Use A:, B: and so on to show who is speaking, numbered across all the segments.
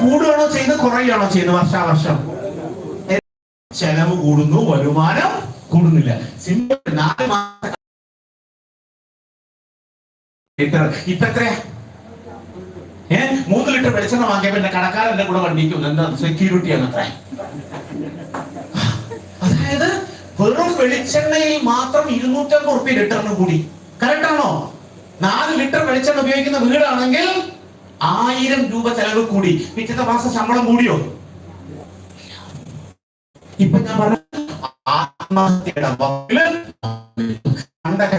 A: കൂടുകയാണോ ചെയ്യുന്നത്? കുറയുകയാണോ ചെയ്യുന്നത്? വർഷാവർഷം ചെലവ് കൂടുന്നു വരുമാനം കൂടുന്നില്ല. സിമ്പിൾ നാല് മാസം ലിറ്റർ. ഏ? മൂന്ന് ലിറ്റർ വെളിച്ചെണ്ണ വാങ്ങിയ എന്റെ കടക്കാരന്റെ കൂടെ വണ്ടിക്കും എന്താ സെക്യൂരിറ്റി ആണ് അത്ര. അതായത് വെറും വെളിച്ചെണ്ണയിൽ മാത്രം ഇരുന്നൂറ്റമ്പത് റുപ്യ ലിറ്ററിന് കൂടി. കറക്റ്റ് ആണോ? നാല് ലിറ്റർ വെളിച്ചെണ്ണ ഉപയോഗിക്കുന്ന വീടാണെങ്കിൽ ആയിരം രൂപ ചെലവ് കൂടി. പിറ്റത്തെ മാസം ശമ്പളം കൂടിയോ? ഇപ്പൊ ഞാൻ പറഞ്ഞ ആത്മഹത്യയുടെ പണ്ടൊക്കെ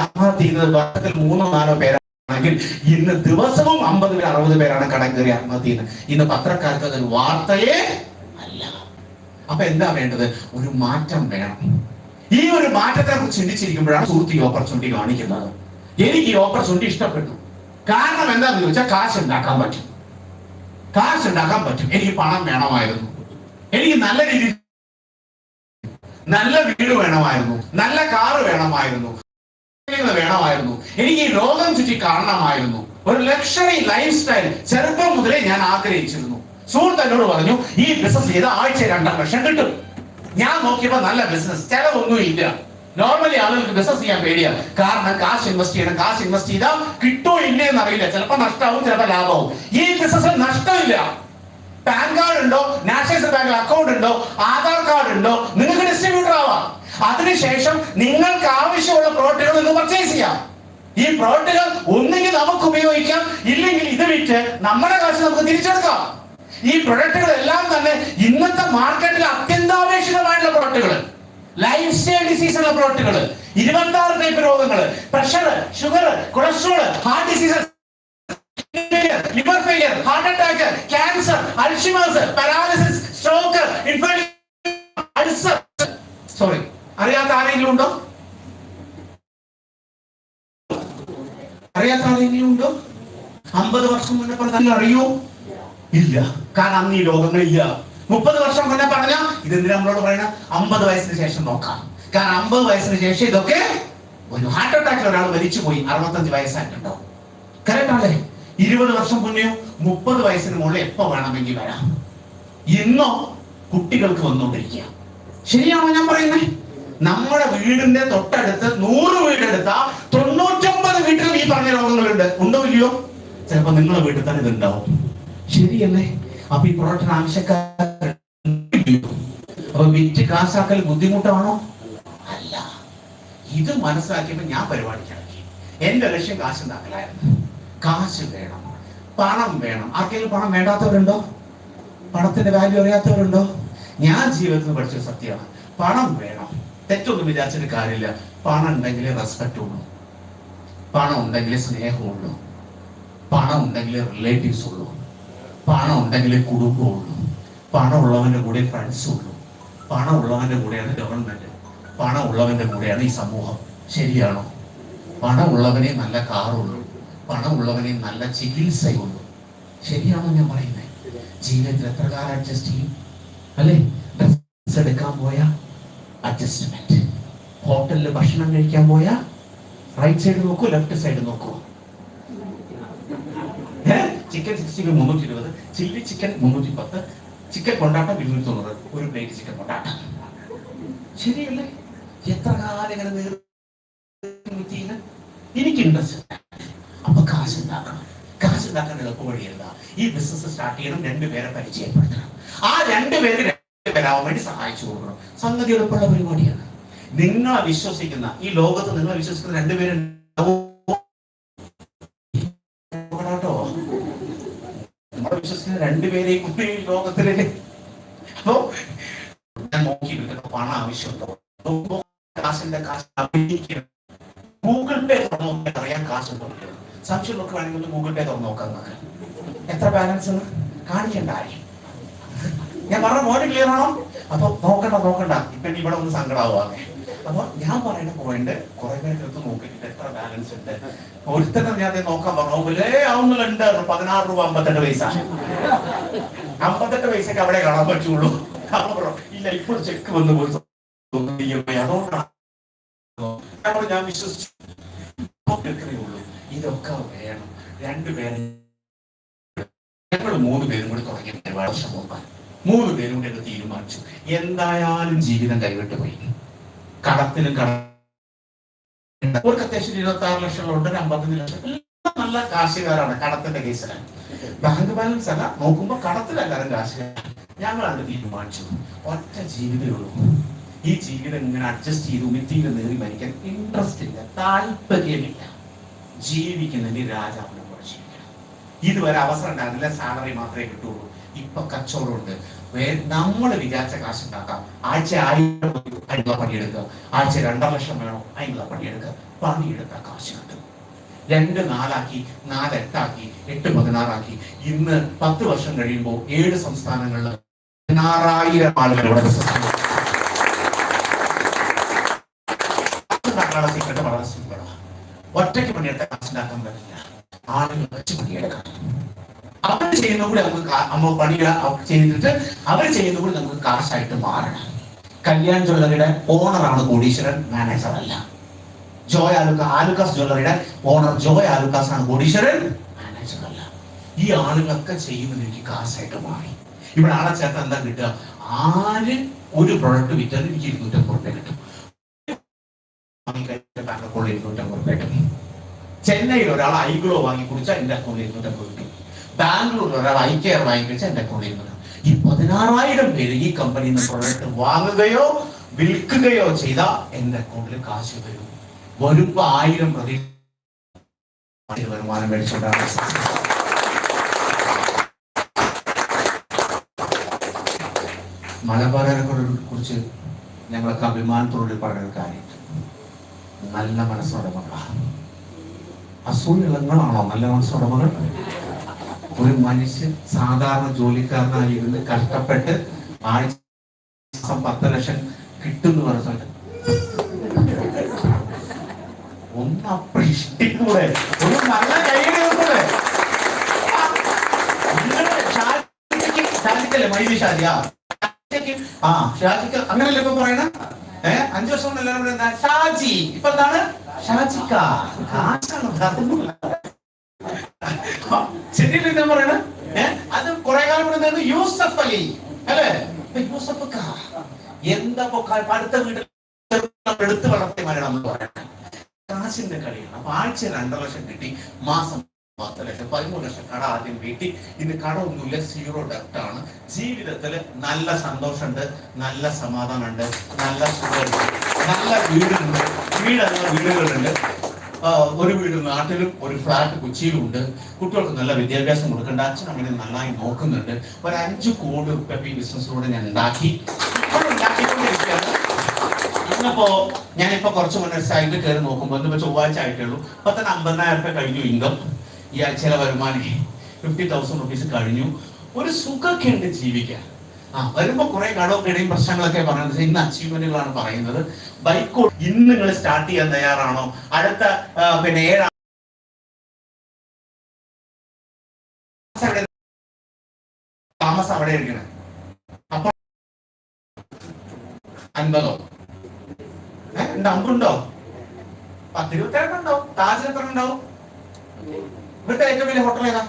A: ആത്മഹത്യ ചെയ്യുന്നത് വർഷത്തിൽ മൂന്നോ നാലോ പേരാണെങ്കിൽ ഇന്ന് ദിവസവും അമ്പത് പേർ അറുപത് പേരാണ് കടം കയറി ആത്മഹത്യ ചെയ്യുന്നത്. ഇന്ന് പത്രക്കാർക്ക് അതൊരു വാർത്തയേ അല്ല. അപ്പൊ എന്താ വേണ്ടത്? ഒരു മാറ്റം വേണം. ഈ ഒരു മാറ്റത്തെ കുറിച്ച് ചിന്തിച്ചിരിക്കുമ്പോഴാണ് സുഹൃത്ത് ഈ ഓപ്പർച്യൂണിറ്റി കാണിക്കുന്നത്. എനിക്ക് ഈ ഓപ്പർച്യൂണിറ്റി ഇഷ്ടപ്പെട്ടു. കാരണം എന്താന്ന് ചോദിച്ചാൽ കാശ് ഉണ്ടാക്കാൻ പറ്റും. കാശ് ഉണ്ടാക്കാൻ പറ്റും. എനിക്ക് പണം വേണമായിരുന്നു. എനിക്ക് നല്ല രീതിയിൽ നല്ല വീട് വേണമായിരുന്നു. നല്ല കാറ് വേണമായിരുന്നു. വേണമായിരുന്നു. എനിക്ക് ഈ ലോകം ചുറ്റി കാണണമായിരുന്നു. ഒരു ലക്ഷറി ലൈഫ് സ്റ്റൈൽ ചെറുപ്പം മുതലേ ഞാൻ ആഗ്രഹിച്ചിരുന്നു. സുഹൃത്ത് എന്നോട് പറഞ്ഞു ഈ ബിസിനസ് ചെയ്ത ആഴ്ച രണ്ടര ലക്ഷം കിട്ടും. ഞാൻ നോക്കിയപ്പോ നല്ല ബിസിനസ് ചെലവൊന്നും ഇല്ല നോർമലി ആളുകൾക്ക് ബിസിനസ് ചെയ്യാൻ പേടിയാണ്. കാരണം കാശ് ഇൻവെസ്റ്റ് ചെയ്യണം കാശ് ഇൻവെസ്റ്റ് ചെയ്താൽ കിട്ടോ ഇല്ലേ എന്ന് അറിയില്ല ചിലപ്പോൾ നഷ്ടമാവും ചിലപ്പോൾ ലാഭമാവും ഈ ബിസിനസ് നഷ്ടമില്ല. പാൻ കാർഡ് ഉണ്ടോ? നാഷണൽ ബാങ്കിൽ അക്കൗണ്ട് ഉണ്ടോ? ആധാർ കാർഡ് ഉണ്ടോ? നിങ്ങൾക്ക് ഡിസ്ട്രിബ്യൂട്ടർ ആവാം. അതിനുശേഷം നിങ്ങൾക്ക് ആവശ്യമുള്ള പ്രോഡക്റ്റുകൾ നിങ്ങൾ പർച്ചേസ് ചെയ്യാം. ഈ പ്രോഡക്റ്റുകൾ ഒന്നുകിൽ നമുക്ക് ഉപയോഗിക്കാം ഇല്ലെങ്കിൽ ഇത് വിറ്റ് നമ്മുടെ കാശ് നമുക്ക് തിരിച്ചെടുക്കാം. ഈ പ്രൊഡക്റ്റുകൾ എല്ലാം തന്നെ ഇന്നത്തെ മാർക്കറ്റിൽ അത്യന്താപേക്ഷിതമായിട്ടുള്ള പ്രൊഡക്റ്റുകൾ ലൈഫ് സ്റ്റൈൽ ഡിസീസുള്ള പ്രോഡക്റ്റുകൾ ഇരുപത്തി ആറ് ടൈപ്പ് രോഗങ്ങൾ pressure sugar cholesterol heart diseases liver failure heart attack cancer Alzheimer's paralysis stroke ulcer sorry അറിയാത്ത ആരെങ്കിലും ഉണ്ടോ? അറിയാത്ത ആരെങ്കിലും ഉണ്ടോ? അമ്പത് വർഷം മുന്നേ പറഞ്ഞാൽ അറിയോ? ഇല്ല. കാരണം അന്ന് ഈ ലോകങ്ങളില്ല മുപ്പത് വർഷം മുന്നേ പറഞ്ഞ ഇതെന്തിനാ നമ്മളോട് പറയണ? അമ്പത് വയസ്സിന് ശേഷം നോക്കാം. കാരണം അമ്പത് വയസ്സിന് ശേഷം ഇതൊക്കെ ഒരു ഹാർട്ട് അറ്റാക്കിൽ ഒരാൾ മരിച്ചു പോയി അറുപത്തഞ്ച് വയസ്സായിട്ടുണ്ടാവും കറക്റ്റ് ആണല്ലേ? ഇരുപത് വർഷം മുന്നേ മുപ്പത് വയസ്സിന് മുകളിൽ എപ്പോ വേണമെങ്കിൽ വരാം? ഇന്നോ കുട്ടികൾക്ക് വന്നുകൊണ്ടിരിക്കുക. ശരിയാണോ ഞാൻ പറയുന്നത് നമ്മുടെ വീടിന്റെ തൊട്ടടുത്ത് നൂറ് വീടെടുത്ത തൊണ്ണൂറ്റൊമ്പത് വീട്ടിലും ഈ പറഞ്ഞ രോഗങ്ങളുണ്ട്. ഉണ്ടോ ഇല്ലയോ? ചിലപ്പോ നിങ്ങളുടെ വീട്ടിൽ തന്നെ ഇതുണ്ടാവും. ശരിയല്ലേ? അപ്പൊ ഈ പ്രോട്ടീൻ ആവശ്യക്കാർ അപ്പൊ വിറ്റ് കാശാക്കൽ ബുദ്ധിമുട്ടാണോ? അല്ല. ഇത് മനസ്സിലാക്കിയപ്പോ ഞാൻ പരിപാടിക്കിറക്കി എന്റെ ലക്ഷ്യം കാശ് കാശ് വേണം പണം വേണം. ആർക്കെങ്കിലും പണം വേണ്ടാത്തവരുണ്ടോ? പണത്തിന്റെ വാല്യൂ അറിയാത്തവരുണ്ടോ? ഞാൻ ജീവിതത്തിൽ പഠിച്ച സത്യമാണ്. പണം വേണം. തെറ്റൊന്നും വിചാരിച്ചിട്ട് കാര്യമില്ല. പണം ഉണ്ടെങ്കിലേ റെസ്പെക്റ്റ് ഉള്ളൂ. പണം ഉണ്ടെങ്കിലേ സ്നേഹമുള്ളൂ പണം ഉണ്ടെങ്കിലേ റിലേറ്റീവ്സ് ഉള്ളൂ. പണം ഉണ്ടെങ്കിലേ കുടുംബമുള്ളൂ പണം ഉള്ളവന്റെ കൂടെ ഫ്രണ്ട്സ് ഉള്ളൂ. പണം ഉള്ളവന്റെ കൂടെയാണ് ഗവൺമെന്റ് പണം ഉള്ളവന്റെ കൂടെയാണ് ഈ സമൂഹം. ശരിയാണോ? പണം ഉള്ളവനെ നല്ല കാറുള്ളൂ. പണം ഉള്ളവനെ നല്ല ചികിത്സയുള്ളൂ. ശരിയാണോ ഞാൻ പറയുന്നത് ജീവിതത്തിൽ എത്ര കാലം അഡ്ജസ്റ്റ് ചെയ്യും? അല്ലേ? ഡ്രസ് എടുക്കാൻ പോയ അഡ്ജസ്റ്റ്മെന്റ് ഹോട്ടലിൽ ഭക്ഷണം കഴിക്കാൻ പോയ റൈറ്റ് സൈഡ് നോക്കൂ ലെഫ്റ്റ് സൈഡ് നോക്കൂ. ചിക്കൻ സിക്സ്റ്റി മുന്നൂറ്റി ഇരുപത്. ചില്ലി ചിക്കൻ മുന്നൂറ്റി പത്ത്. ചിക്കൻ കൊണ്ടാട്ടം ഇരുന്നൂറ്റി തൊണ്ണൂറ് ഒരു പ്ലേറ്റ് ചിക്കൻ കൊണ്ടാട്ടം. ശരിയല്ലേ? എത്ര കാലം ഇങ്ങനെ എനിക്ക് ഇൻട്രസ്റ്റ് അപ്പൊ കാശ് ഉണ്ടാക്കണം. കാശ് ഉണ്ടാക്കാൻ എളുപ്പ ഈ ബിസിനസ് സ്റ്റാർട്ട് ചെയ്യണം രണ്ടുപേരെ പരിചയപ്പെടുത്തണം. ആ രണ്ടുപേര് രണ്ടുപേരാവാൻ വേണ്ടി സഹായിച്ചു കൊടുക്കണം. സംഗതി എളുപ്പമുള്ള പരിപാടിയാണ്. നിങ്ങൾ വിശ്വസിക്കുന്ന ഈ ലോകത്ത് നിങ്ങൾ വിശ്വസിക്കുന്ന രണ്ടുപേരും രണ്ടുപേരെയും കൂടി ലോകത്തിൽ അപ്പോ ഞാൻ നോക്കി പണം ആവശ്യമുണ്ടോ? കാശിന്റെ കാശ് ഗൂഗിൾ പേ തുറന്നു നോക്കിയാൽ അറിയാൻ കാശുണ്ടോ ഇല്ലയോ? സംശയം നോക്കി വേണമെങ്കിൽ ഒന്ന് ഗൂഗിൾ പേ തുറന്നു നോക്കാം എത്ര ബാലൻസ് കാണിക്കണ്ട ഞാൻ പറഞ്ഞ മോനെ ക്ലിയർ ആണോ? അപ്പൊ നോക്കണ്ട നോക്കണ്ട. ഇപ്പൊ ഇവിടെ ഒന്ന് സങ്കടാവുകയാണ് അപ്പൊ ഞാൻ പറയുന്ന പോയിന്റ് കുറെ പേര് എടുത്ത് നോക്കിയിട്ട് എത്ര ബാലൻസ് ഉണ്ട്? ഒരുത്തന്നെ ഞാൻ നോക്കാൻ പറഞ്ഞു. ഏ ആവുന്നുണ്ട് പതിനാറ് രൂപ അമ്പത്തെട്ട് പൈസ. അമ്പത്തെട്ട് പൈസക്ക് അവിടെ കാണാൻ പറ്റുള്ളൂ. ഇല്ല ഇപ്പോൾ ചെക്ക് വന്നു അതുകൊണ്ടാണ്. ഞാൻ വിശ്വസിച്ചു. ഉള്ളൂ. ഇതൊക്കെ വേണം. രണ്ടുപേരും ഞങ്ങൾ മൂന്ന് പേരും കൂടി തുടങ്ങിയ വർഷം മൂന്ന് പേരും കൂടി തീരുമാനിച്ചു. എന്തായാലും ജീവിതം കൈവിട്ട് പോയി. കടത്തിലും കട അത്യാവശ്യം ഇരുപത്തി ആറ് ലക്ഷം ഉണ്ട് ഒരു അമ്പത്തഞ്ച് ലക്ഷം. നല്ല കാശുകാരാണ് കടത്തിന്റെ കേസിലാണ് ബാങ്ക് ബാലൻസ് അല്ല നോക്കുമ്പോ കടത്തിലെല്ലാരും കാശുകാരാണ്. അത് തീരുമാനിച്ചു. ഒറ്റ ജീവിതമേ ഉള്ളൂ. ഈ ജീവിതം ഇങ്ങനെ അഡ്ജസ്റ്റ് ചെയ്ത് ഉമിത്തിയിൽ നേറി മരിക്കാൻ ഇൻട്രസ്റ്റ് ഇല്ല. താല്പര്യമില്ല. ജീവിക്കുന്നതിന് രാജാവിനെ പോലെ ഇതുവരെ അവസരം ഉണ്ടായിരുന്നില്ല സാലറി മാത്രമേ കിട്ടുള്ളൂ. ഇപ്പൊ കച്ചവടമുണ്ട് നമ്മൾ വിചാരിച്ച കാശ് ഉണ്ടാക്കാം ആഴ്ച ആയിരം അതിനുള്ള പണിയെടുക്കുക ആഴ്ച രണ്ടര ലക്ഷം വേണോ? അതിനുള്ള പണിയെടുക്കുക പണിയെടുക്കുക കാശ് കിട്ടും. രണ്ട് നാലാക്കി നാല് എട്ടാക്കി എട്ട് പതിനാറാക്കി. ഇന്ന് പത്ത് വർഷം കഴിയുമ്പോൾ ഏഴ് സംസ്ഥാനങ്ങളിൽ പതിനാറായിരം ആളുകൾ ഇവിടെ വളരെ സിമ്പിളാണ് ഒറ്റയ്ക്ക് പണിയെടുത്ത കാശുണ്ടാക്കാൻ പറ്റില്ല. ആളുകൾ വെച്ച് പണിയെടുക്കണം. അവർ ചെയ്യുന്ന കൂടി നമുക്ക് അമ്മ പണികൾ പണി ചെയ്തിട്ട് അവർ ചെയ്യുന്ന കൂടി നമുക്ക് കാശായിട്ട് മാറണം. കല്യാൺ ജ്വല്ലറിയുടെ ഓണറാണ് കോടീശ്വരൻ മാനേജർ അല്ല. ജോയ് ആലുക്ക ആലുക്കാസ് ജ്വല്ലറിയുടെ ഓണർ ജോയ് ആലുക്കാസ് ആണ് കോടീശ്വരൻ മാനേജർ അല്ല. ഈ ആളുകളൊക്കെ ചെയ്യുന്നത് എനിക്ക് കാശായിട്ട് മാറി. ഇവിടെ ആളെ ചേർത്ത് എന്താ കിട്ടുക? ആര് ഒരു പ്രൊഡക്റ്റ് വിറ്റാലും എനിക്ക് ഇരുന്നൂറ്റമ്പത് റുപ്യ കിട്ടും. ബാങ്ക് അക്കൗണ്ടിൽ ഇരുന്നൂറ്റമ്പത് റുപ്യ കിട്ടും. ചെന്നൈയിൽ ഒരാൾ ഐഗ്ലോ വാങ്ങി കുടിച്ചാൽ എന്റെ അക്കൗണ്ടിൽ ഇരുന്നൂറ്റമ്പത് കിട്ടും. ബാംഗ്ലൂരിൽ ഒരാൾ ഐ കെയർ വാങ്ങി വെച്ച് എന്റെ അക്കൗണ്ടിൽ ഇരുന്നൂറ് ഈ പതിനാറായിരം പേര് ഈ കമ്പനിയിൽ നിന്ന് പ്രൊഡക്റ്റ് വാങ്ങുകയോ വിൽക്കുകയോ ചെയ്ത എന്റെ അക്കൗണ്ടിൽ കാശ് വരും. വരുമ്പോ ആയിരം പ്രതി വരുമാനം മേടിച്ചുകൊണ്ടാണ് മലബാറിനെ കുറിച്ച് ഞങ്ങളൊക്കെ അഭിമാനത്തോടെ പറയുന്ന കാര്യം. നല്ല മനസ്സുടമകളാണ്. അസൂയങ്ങളാണോ നല്ല മനസ്സുടമകൾ? ഒരു മനുഷ്യൻ സാധാരണ ജോലിക്കാരനായി ഇരുന്ന് കഷ്ടപ്പെട്ട് ആഴ്ച പത്ത് ലക്ഷം കിട്ടുന്നു പറഞ്ഞിട്ട് ഒന്ന് അപ്രീഷിക്കൂടെ ഒരു നല്ല കൈകൂടെ അങ്ങനല്ലേ ഇപ്പൊ പറയണ? ഏഹ് അഞ്ചു വർഷം എല്ലാവരും? ഷാജി. ഇപ്പൊ എന്താണ്? ഷാജിക്ക ക എന്താ കാശിന്റെ കളിയാണ്. അപ്പൊ ആഴ്ച രണ്ടര ലക്ഷം കിട്ടി മാസം പത്ത് ലക്ഷം പതിമൂന്ന് ലക്ഷം കട ആദ്യം വീട്ടി. ഇന്ന് കട ഒന്നുമില്ല സീറോ ഡെപ്റ്റ് ആണ്. ജീവിതത്തിൽ നല്ല സന്തോഷമുണ്ട് നല്ല സമാധാനമുണ്ട് നല്ല സുഖമുണ്ട് നല്ല വീടുണ്ട് വീടല്ല വീടുകളുണ്ട്. ഒരു വീട് നാട്ടിലും ഒരു ഫ്ലാറ്റ് കൊച്ചിയിലും ഉണ്ട് കുട്ടികൾക്ക് നല്ല വിദ്യാഭ്യാസം കൊടുക്കേണ്ട. അച്ഛൻ അങ്ങനെ നന്നായി നോക്കുന്നുണ്ട്. ഒരു അഞ്ചു കോടി റുപ്യ ഈ ബിസിനസ്സിലൂടെ ഞാൻ ഉണ്ടാക്കി. ഇന്നിപ്പോ ഞാനിപ്പോ കുറച്ച് മുന്നേ സൈഡിൽ കയറി നോക്കുമ്പോൾ ഇന്നിപ്പോ ചൊവ്വാഴ്ച ആയിട്ടേ ഉള്ളൂ തന്നെ അമ്പതിനായിരം റുപ്യ കഴിഞ്ഞു ഇൻകം ഈ ആഴ്ചയിലെ വരുമാനം ഫിഫ്റ്റി തൗസൻഡ് റുപ്പീസ് കഴിഞ്ഞു. ഒരു സുഖമൊക്കെ ഉണ്ട് ജീവിക്കാൻ. ആ വരുമ്പോ കുറെ കടമൊക്കെ ഇടയും പ്രശ്നങ്ങളൊക്കെ പറയുന്നത് ഇന്ന് അച്ചീവ്മെന്റുകളാണ് പറയുന്നത്. ബൈക്ക് ഇന്ന് നിങ്ങൾ സ്റ്റാർട്ട് ചെയ്യാൻ തയ്യാറാണോ? അടുത്ത പിന്നെ ഏഴാം താമസം അവിടെ ഇരിക്കണം. അപ്പൊ അൻപതോ? അമ്പുണ്ടോ? പത്തിരുപത്തേഴ് ഇരുപത്തിരണ്ടുണ്ടോ താജ് എത്ര ഉണ്ടാവും? ഇവിടുത്തെ ഏറ്റവും വലിയ ഹോട്ടൽ ഏതാ?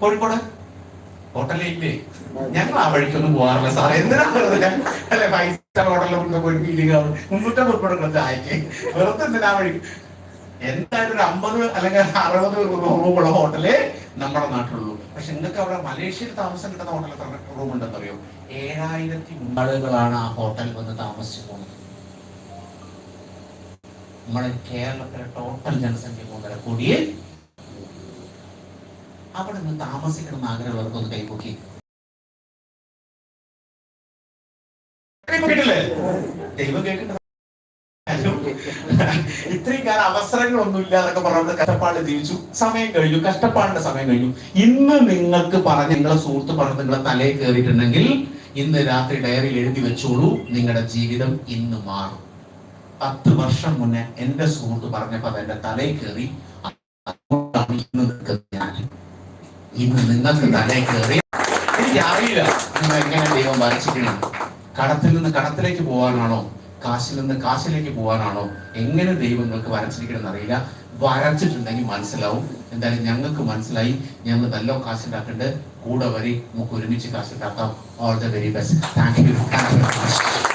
A: കോഴിക്കോട്? ഹോട്ടലേ ഇല്ലേ? ഞങ്ങൾ ആ വഴിക്കൊന്നും പോകാറില്ല സാറേ. എന്തിനാ ഫൈവ് സ്റ്റാർ പോയി ഫീലിംഗ് ആവും മുന്നൂറ്റമ്പത് ഉൾപ്പെടെ ചായക്ക് വെറുതെ എന്തിനാ വഴി? എന്തായാലും ഒരു അമ്പത് അല്ലെങ്കിൽ അറുപത് റൂമുള്ള ഹോട്ടലേ നമ്മുടെ നാട്ടിലുള്ളൂ. പക്ഷെ നിങ്ങൾക്ക് അവിടെ മലേഷ്യയിൽ താമസം കിട്ടുന്ന ഹോട്ടൽ എത്ര റൂം ഉണ്ടെന്ന് അറിയോ ഏഴായിരത്തി ആളുകളാണ് ആ ഹോട്ടലിൽ വന്ന് താമസിച്ചു പോകുന്നത്. നമ്മുടെ കേരളത്തിലെ ടോട്ടൽ ജനസംഖ്യ മൂന്നര കോടിയെ അവിടെ നിന്ന് താമസിക്കണം ആഗ്രഹമുള്ളവർക്ക് ഒന്ന് കൈപൊക്കി. ഇത്രയും കാലം അവസരങ്ങളൊന്നും ഇല്ല എന്നൊക്കെ പറഞ്ഞത് കഷ്ടപ്പാട് ജീവിച്ചു. സമയം കഴിഞ്ഞു. കഷ്ടപ്പാടിന്റെ സമയം കഴിഞ്ഞു. ഇന്ന് നിങ്ങൾക്ക് പറഞ്ഞ നിങ്ങളെ സുഹൃത്ത് പറഞ്ഞ് നിങ്ങളെ തലയിൽ കയറിയിട്ടുണ്ടെങ്കിൽ ഇന്ന് രാത്രി ഡയറിയിൽ എഴുതി വെച്ചോളൂ. നിങ്ങളുടെ ജീവിതം ഇന്ന് മാറും. പത്ത് വർഷം മുന്നേ എന്റെ സുഹൃത്ത് പറഞ്ഞപ്പോ അത് തലയിൽ കയറി. ഇന്ന് നിങ്ങൾക്ക് തന്നെ കയറി എനിക്ക് അറിയില്ല നിങ്ങൾ എങ്ങനെ ദൈവം വരച്ചിരിക്കണം? കടത്തിൽ നിന്ന് കടത്തിലേക്ക് പോകാനാണോ? കാശിൽ നിന്ന് കാശിലേക്ക് പോകാനാണോ? എങ്ങനെ ദൈവം നിങ്ങൾക്ക് വരച്ചിരിക്കണം എന്നറിയില്ല. വരച്ചിട്ടുണ്ടെങ്കിൽ മനസ്സിലാവും. എന്തായാലും ഞങ്ങൾക്ക് മനസ്സിലായി. ഞങ്ങൾ നല്ല കാശുണ്ടാക്കേണ്ടത് കൂടെ വരി. നമുക്ക് ഒരുമിച്ച് കാശ് ഉണ്ടാക്കാം. All the very best thank you thank you